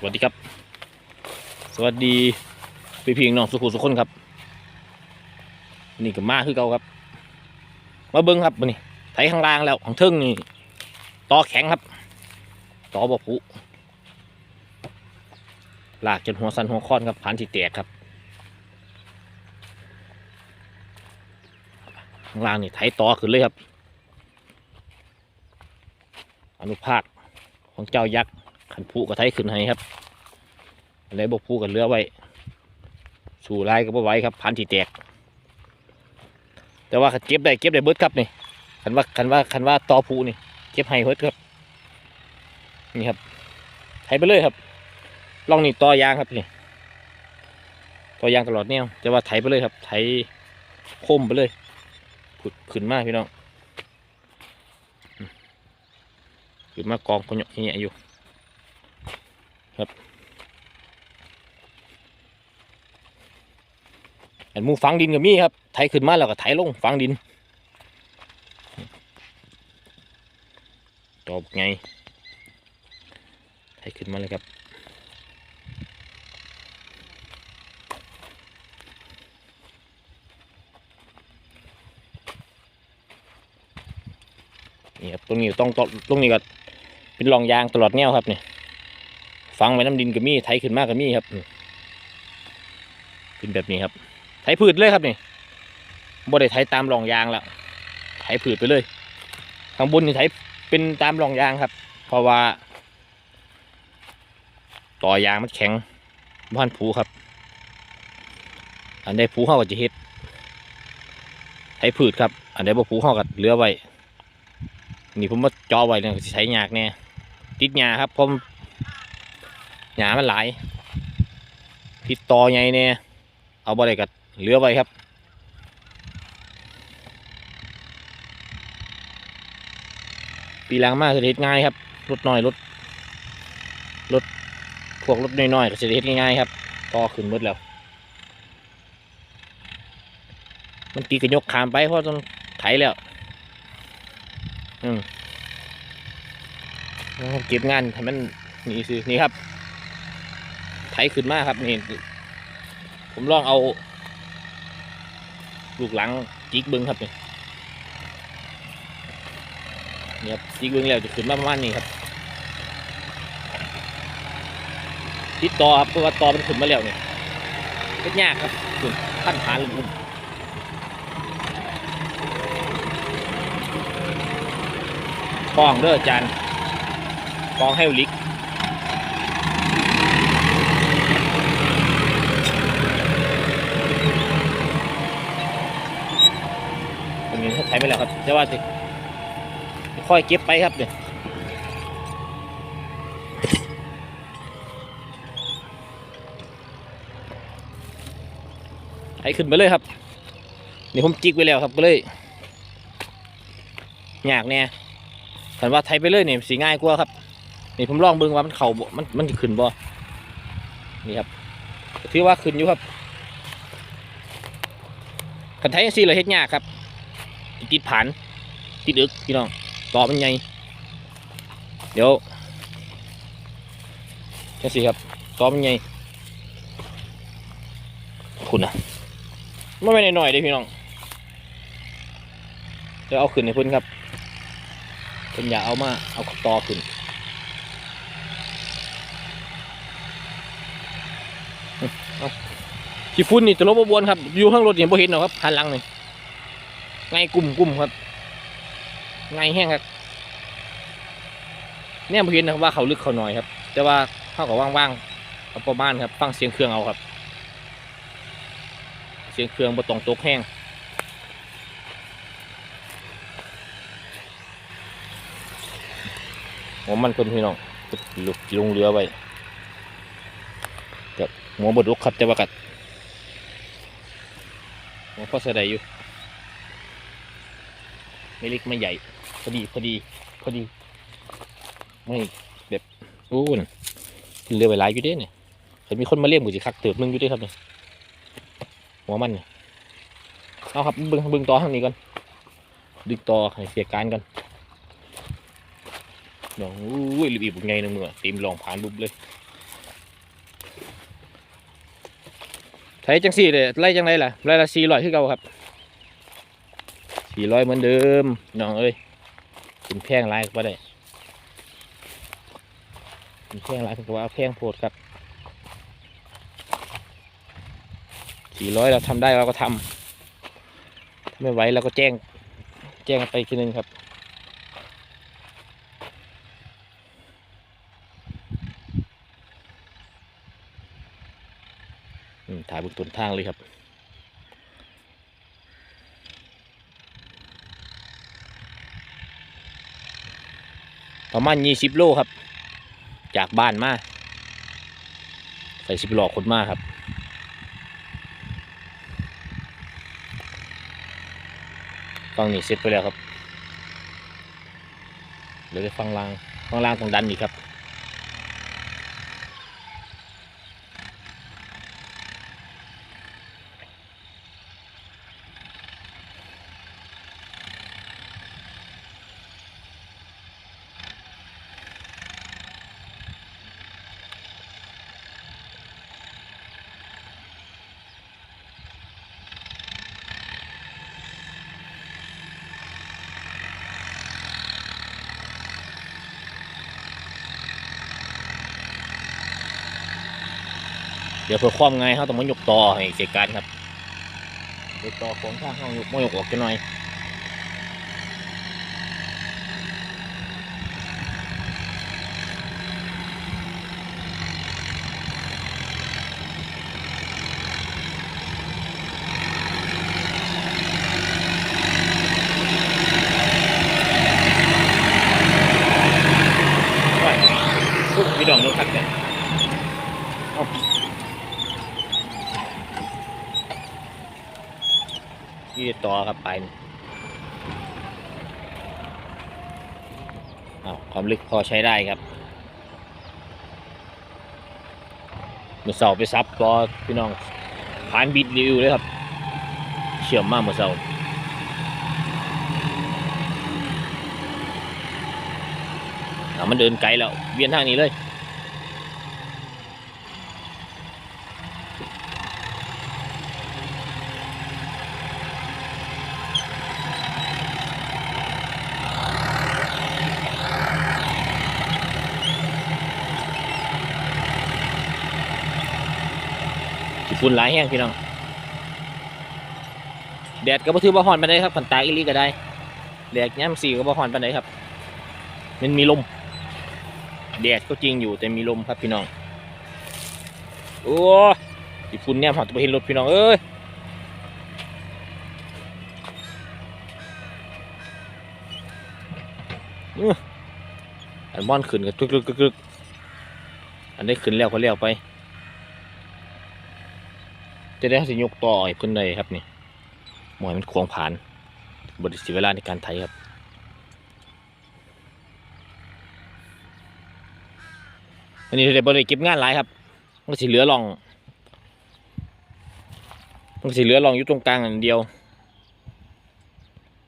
สวัสดีครับ สวัสดีพี่พี่น้องสุขุสุขคนครับ นี่ก็มาคือเก่าครับ มาเบิ้งครับนี่ไถข้างล่างแล้วของเทิงนี่ต่อแข็งครับต่อบกผุลากจนหัวสันหัวค้อนครับผ่านที่แตกครับข้างล่างนี่ไถต่อขึ้นเลยครับ อนุภาคของเจ้ายักษ์ ขันผูกับไทขึ้นให้ครับอะไรบกผูกับเรือไว้ สู่ลายก็บ่ไหว้ครับพันที่แตก แต่ว่าเก็บได้เก็บได้เบิดครับนี่คันว่าคันว่าคันว่าต่อผูนี่เก็บให้เบิดครับนี่ครับไถไปเลยครับลองนี่ต่อยางครับนี่ต่อยางตลอดแนวแต่ว่าไถไปเลยครับ ไถคมไปเลยขุดขึ้นมากพี่น้องขึ้นมากองคนเนี้ยอยู่ ครับอันมูฝังดินก็มีครับ ไถขึ้นมาแล้วก็ไถลงฝังดินตอบไงไถขึ้นมาเลยครับนี่ครับตรงนี้ต้องตรงนี้ก็เป็นรองยางตลอดแนวครับเนี่ ฟังไว้น้ำดินก็มีไถขึ้นมากก็มีครับเป็นแบบนี้ครับ ไถพืชเลยครับนี่บ่ได้ไถตามรองยางแล้วไถพืชไปเลยข้างบนนี่ไถเป็นตามรองยางครับ เพราะว่า ต่อยางมันแข็งบ้านผูครับ อันใดผูเข้าก็จะเฮ็ดไถพืชครับ อันใดบ่ผูเข้าก็เหลือไว้นี่ผมมาจ่อไว้เนี่ยใช้ยากแน่ติดหญ้าครับผม หญ้ามันหลายติดต่อใหญ่เนี่ยเอาบ่ได้กัดเหลือไว้ครับปีหลังมากจะเฮ็ดง่ายครับรถน้อยรถรถพวกรถน้อยๆก็จะเฮ็ดง่ายๆครับต่อขึ้นหมดแล้ว มันตีกระยกขามไปเพราะต้องไถแล้ว อืมเก็บงานให้มันนี่สินี่ครับ ถขึ้นมาครับนี่ผมลองเอา ลูกหลังจิกเบิ้งครับนี่นี่ครับจิกเบิ้งแล้วจะขึ้นมาประมาณนี้ครับติดต่อครับเพราะว่าต่อมันขึ้นมาแล้วนี่เป็นยากครับขึ้นขั้นฐานลุ่มกองเด้อจานกองให้ลิก ตรงนี้เขาใช้ไม่ แล้วครับแต่ว่าสิค่อยเก็บไปครับเนี่ยไถขึ้นไปเลยครับนี่ผมจิกไว้แล้วครับก็เลยยากแน่ถันว่าไถไปเลยเนี่ยสีง่ายกว่าครับ นี่ผมลองเบิ่งว่ามันเข่ามันมันจะขึ้นบ่นี่ครับถือว่าขึ้นอยู่ครับคันไทยจังซี่เราเฮ็ดยากครับ ติดผ่านติดอึกพี่น้องต่อมันใหญ่เดี๋ยวจังซี่ครับต่อมันใหญ่คุณนะไม่ไม่น้อยๆเด้พี่น้องเดี๋ยวเอาขึ้นให้เพิ่นครับเพิ่นอย่าเอามาเอาต่อขึ้นขี้ฝุ่นนี่ตลบบวนครับอยู่ข้างรถเห็นบ่เห็นหรอครับหันหลังนี่ ไงกลุ่มกลุ่มครับไงแห้งครับเนี่ยบ่เห็นนะครับว่าเขาลึกเขาหน่อยครับ แต่ว่าเขากับว่างๆเอาประมาณครับฟังเสียงเครื่องเอาครับ เสียงเครื่องบ่ต้องตกแห้งหัวมันคนพี่น้องลุกลงเรือไว้กับหัวบดลุกครับแต่ว่ากัดผมพอเสดายอยู่ ไม่เล็กไม่ใหญ่ พอดีพอดี พอดี ไม่แบบอู้นเรือไปหลายอยู่ด้เนี่ยเห็นมีคนมาเรียกหมูจิคักเติบมึงอยู่ด้วยครับเนี่ยหัวมันเนี่ยเอาครับบึงบึงต่อทางนี้ก่อนดึงต่อให้เสียการกันลองอู้ยรีบอีกไงนึงเมื่อเต็มลองผ่านบุบเลยไทยจังสี่เลยไล่จังไรล่ะไล่ละสี่ร้อยขึ้นเก่าครับ สี่ร้อยเหมือนเดิมน้องเอ้ยกินแพงไรก็ได้กินแพงไรก็ว่าแพงโพดครับสี่ร้อยเราทำได้เราก็ทำถ้าไม่ไหวเราก็แจ้ง แจ้งไปอีกทีนึงครับถ่ายบนต้นทางเลยครับ ประมาณยี่สิบโลครับ จากบ้านมาใส่สิบหลอกคนมากครับ ฟังนี่เสร็จไปแล้วครับเดี๋ยวไปฟังล่างฟังล่างตรงดันอีกครับ เดี๋ยวเพื่อความง่ายเขาต้องมายกต่อให้เกิดการครับยกต่อของข้างเขายกมายกออกจะหน่อยว่าปุ๊บพี่ดองรถทักเนี่ย ที่ต่อครับไปความลึกพอใช้ได้ครับมือเสาไปซับรอพี่น้องผ่านบิดรีวิวเลยครับ เชื่อมมากมือเสาอ่ามันเดินไกลแล้ว เวียนทางนี้เลย ขี้ ฝุ่นหลายแห้งพี่น้อง แดดก็บ่ถือบ่ฮ้อนปานใดครับขันตากอีหลีก็ได้ แดดยามสีก็บ่ฮ้อนปานใดครับ มันมีลม แดดก็จริงอยู่แต่มีลมครับพี่น้อง โอ้ขี้ฝุ่นเนี่ยผมจะไปเห็นรถพี่น้องเอ้ยอื้ออันมอนขึ้นก็กึกกึกกึกกึกอันได้ขึ้นแล้วก็เลี้ยวไป จะได้สิยกต่อให้เพิ่นได้ครับนี่หมอยมันควงผ่านบริสิเวลาในการไถครับอันนี้ได้บริเก็บงานหลายครับมันสิเหลือรองมันสิเหลือรองอยู่ตรงกลางอันเดียว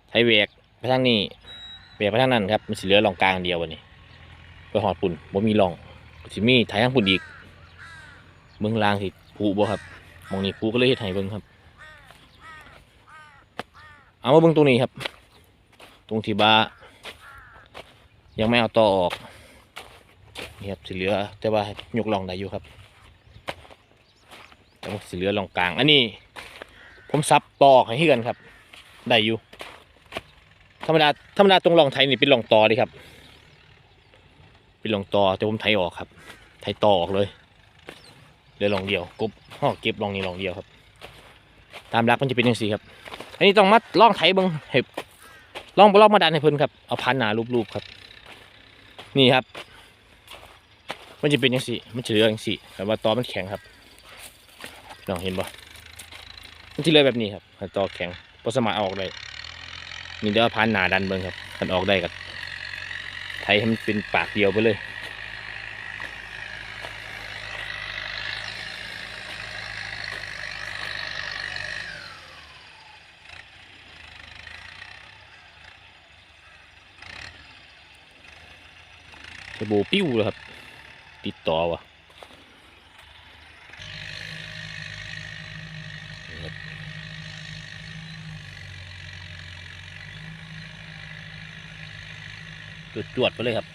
ไถเวกไปทางนี้เวกไปทางนั้นครับมันสิเหลือรองกลางเดียววันนี้ไปหอดปุ่นบ่มีรองสิมีไถทางปุ่นอีกเมืองลางสิผูบ่ครับ มองนี้ปูก็เลยเฮ็ดให้เบิ่งครับ เอามาเบิ่งตรงนี้ครับ ตรงที่บายังไม่เอาต่อออกนี่ครับสีเหลือแต่ว่ายกลองได้อยู่ครับแต่ว่าสีเหลือลองกลาง อันนี้ ผมซับต่อออกให้เกันครับ ได้อยู่ธรรมดาธรรมดาตรงลองไทยนี่เป็นลองต่อเลยครับ เป็นลองต่อแต่ผมไทยออกครับ ไทยต่อออกเลย เหลือลองเดียวกบห่อเก็บลองนี้ลองเดียวครับ ตามรักมันจะเป็นยังสี่ครับ อันนี้ต้องมัดล่องไถเบิ้งเห็บล่องล่องมาดันให้เพิ่นครับเอาพันหนารูปๆครับ นี่ครับ มันจะเป็นยังสี่มันจะเหลือยังสี่แต่ว่าตอมันแข็งครับลองเห็นบ่มันจะเลือแบบนี้ครับตอแข็งพอสมารถเออกได้นี่เดี๋ยวเอาพันหนาดันเบิ้งครับมันออกได้กับไถให้มันเป็นปากเดียวไปเลย สบู่ปิ้วเลยครับ ติดต่อวะจวดไปเลยครับ